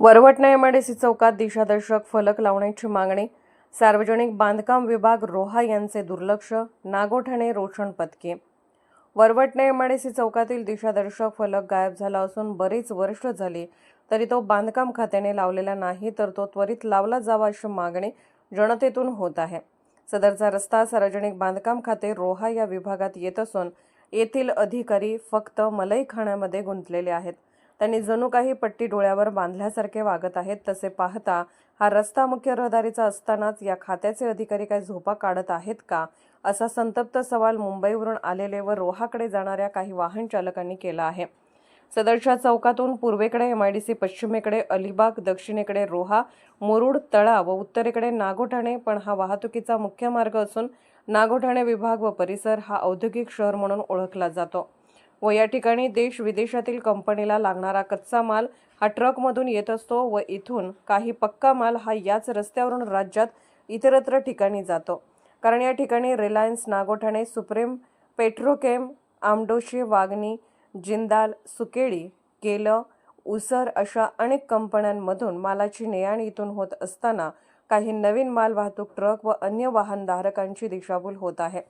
वरवटणे MIDC चौकात दिशादर्शक फलक लावण्याची मागणी. सार्वजनिक बांधकाम विभाग रोहा यांचे दुर्लक्ष नागोठणे रोशन पत्के वरवटणे एमआयडीसी चौकातील दिशादर्शक फलक गायब झाला असून बरीच वर्ष झाली तरी तो बांधकाम खात्याने लावलेला नाही तर तो त्वरित लावला जावा अशी मागणी जनतेतून होत आहे. सदरचा रस्ता सार्वजनिक बांधकाम खाते रोहा या विभागात येत असून येथील अधिकारी फक्त मलई खाण्यामध्ये गुंतलेले आहेत. त्यांनी जणू काही पट्टी डोळ्यावर बांधल्यासारखे वागत आहेत. तसे पाहता हा रस्ता मुख्य रहदारीचा असतानाच या खात्याचे अधिकारी काय झोपा काढत आहेत का? असा संतप्त सवाल मुंबईवरून आलेले व रोहाकडे जाणाऱ्या काही वाहन चालकांनी केला आहे. सदरच्या चौकातून पूर्वेकडे एम आय डी सी पश्चिमेकडे अलिबाग दक्षिणेकडे रोहा मुरुड तळा व उत्तरेकडे नागोठाणे पण हा वाहतुकीचा मुख्य मार्ग असून नागोठाणे विभाग व परिसर हा औद्योगिक शहर म्हणून ओळखला जातो. व या ठिकाणी देश विदेशातील कंपनीला लागणारा कच्चा माल हा ट्रकमधून येत असतो व इथून काही पक्का माल हा याच रस्त्यावरून राज्यात इतरत्र ठिकाणी जातो. कारण या ठिकाणी Reliance Nagothane Supreme Petrochem Amdoshi Wagani Jindal Sukeli केलं उसर अशा अनेक कंपन्यांमधून मालाची नेआण इथून होत असताना काही नवीन माल वाहतूक ट्रक व अन्य वाहनधारकांची दिशाभूल होत आहे.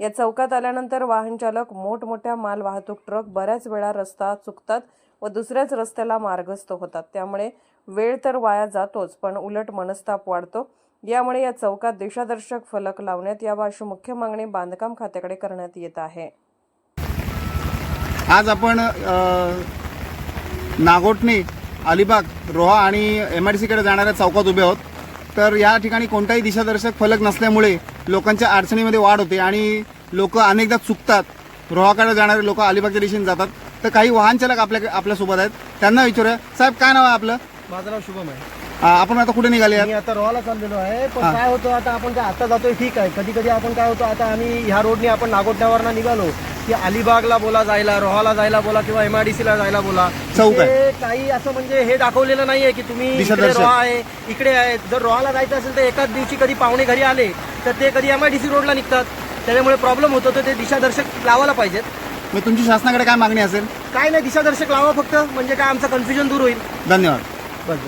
या चौकात आल्यानंतर वाहनचालक मोठमोठ्या माल वाहतूक ट्रक बऱ्याच वेळा रस्ता चुकतात व दुसऱ्याच रस्त्याला मार्गस्थ होतात. त्यामुळे वेळ तर वाया जातोच पण उलट मनस्ताप वाढतो. यामुळे या चौकात दिशादर्शक फलक लावण्यात यावा अशी मुख्य मागणी बांधकाम खात्याकडे करण्यात येत आहे. आज आपण अ, अलिबाग रोहा आणि एम आय डी सीकडे जाणाऱ्या चौकात उभे आहोत. तर या ठिकाणी कोणताही दिशादर्शक फलक नसल्यामुळे लोकांच्या अडचणीमध्ये वाढ होते आणि लोक अनेकदा चुकतात. रोहाकडे जाणारे लोक अलिबागच्या दिशेने जातात. तर काही वाहन चालक आपल्या आपल्यासोबत आहेत. त्यांना विचारूया. साहेब काय नाव आहे आपलं? माझं नाव शुभम आहे. आपण आता कुठे निघाले मी आता रोहाला चाललेलो आहे. पण. काय होतं आता आपण काय आता जातोय ठीक आहे. कधी कधी आपण काय होतं आता आम्ही ह्या रोडने आपण नागोठण्यावरनं निघालो. की अलिबागला बोला जायला रोहाला जायला बोला किंवा एमआयडीसीला जायला बोला. चौक आहे. इथे काही असं म्हणजे हे दाखवलेलं नाहीये की तुम्ही इकडे. रोहा आहे इकडे आहे. जर रोहाला जायचं असेल तर एकाच दिवशी कधी पाहुणे घरी आले तर ते कधी एमआयडीसी रोडला निघतात. त्याच्यामुळे प्रॉब्लेम होतो तर ते दिशादर्शक लावायला पाहिजेत. मग तुमची शासनाकडे काय मागणी असेल? काय नाही दिशादर्शक लावा फक्त म्हणजे काय आमचं कन्फ्युजन दूर होईल. धन्यवाद. बस बस.